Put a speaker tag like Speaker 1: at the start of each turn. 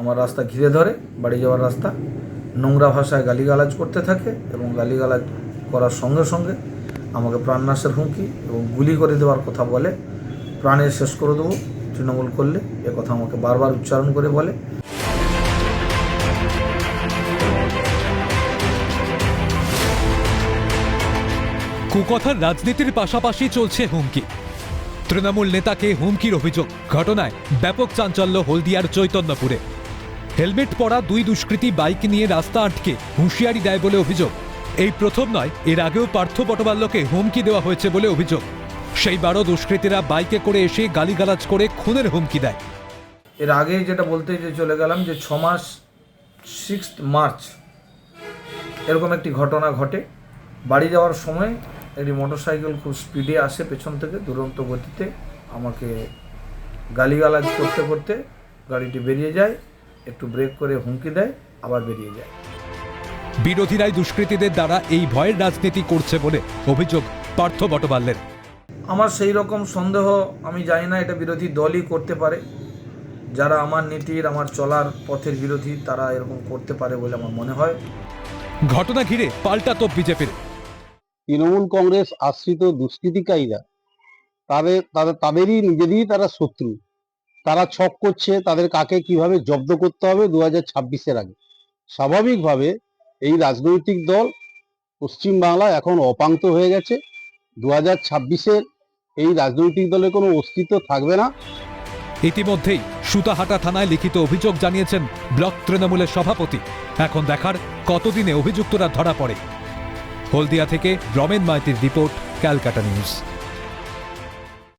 Speaker 1: আমার রাস্তা ঘিরে ধরে, বাড়ি যাওয়ার রাস্তা। নোংরা ভাষায় গালিগালাজ করতে থাকে এবং গালিগালাজ করার সঙ্গে সঙ্গে আমাকে প্রাণনাশের হুমকি এবং গুলি করে দেওয়ার কথা বলে প্রাণে শেষ করে দেবো, তৃণমূল করলে, এ কথা আমাকে বারবার উচ্চারণ করে বলে।
Speaker 2: কুকথার রাজনীতির পাশাপাশি চলছে হুমকি। তৃণমূল নেতাকে হুমকির অভিযোগ, ঘটনায় ব্যাপক চাঞ্চল্য হলদিয়ার চৈতন্যপুরে। হেলমেট পরা দুই দুষ্কৃতী বাইক নিয়ে রাস্তা আটকে হুঁশিয়ারি দেয় বলে অভিযোগ। এই প্রথম নয়, এর আগেও পার্থ বটবাল্যকে হুমকি দেওয়া হয়েছে বলে অভিযোগ। সেইবারও দুষ্কৃতীরা বাইকে করে এসে গালিগালাজ করে খুনের হুমকি দেয়।
Speaker 1: এর আগে যেটা বলতে যে চলে গেলাম যে ছ মাস সিক্স মার্চ এরকম একটি ঘটনা ঘটে। বাড়ি যাওয়ার সময় একটি মোটরসাইকেল খুব স্পিডে আসে পেছন থেকে, দুরন্ত গতিতে। আমাকে গালিগালাজ করতে করতে গাড়িটি বেরিয়ে যায়। একটু ব্রেক করে হুমকি দেয় আবার বেরিয়ে যায়।
Speaker 2: বিরোধীরাই দুষ্কৃতীদের দ্বারা এই ভয়ের রাজনীতি করছে বলে অভিযোগ পার্থ বটবাল্যের।
Speaker 1: আমার সেই রকম সন্দেহ আমি জানি না এটা বিরোধী দলই করতে পারে। যারা আমার নীতির আমার চলার পথের বিরোধী তারা এরকম করতে পারে বলে আমার মনে হয়।
Speaker 2: ঘটনা ঘিরে পাল্টা তোপ বিজেপির।
Speaker 3: তৃণমূল কংগ্রেস আশ্রিত দুষ্কৃতিকারীরা তাদের তাদের তাদেরই নিজেরই তারা শত্রু। তারা ছক করছে, তাদের কাকে কীভাবে জব্দ করতে হবে দু হাজার ছাব্বিশের আগে। স্বাভাবিকভাবে এই রাজনৈতিক দল পশ্চিমবাংলা এখন অপাঙ্ক্ত হয়ে গেছে। দু হাজার ছাব্বিশের এই রাজনৈতিক দলের কোনো অস্তিত্ব থাকবে না।
Speaker 2: ইতিমধ্যেই সুতাহাটা থানায় লিখিত অভিযোগ জানিয়েছেন ব্লক তৃণমূলের সভাপতি। এখন দেখার কতদিনে অভিযুক্তরা ধরা পড়ে। হলদিয়া থেকে রমেন মাইতির রিপোর্ট, ক্যালকাটা নিউজ।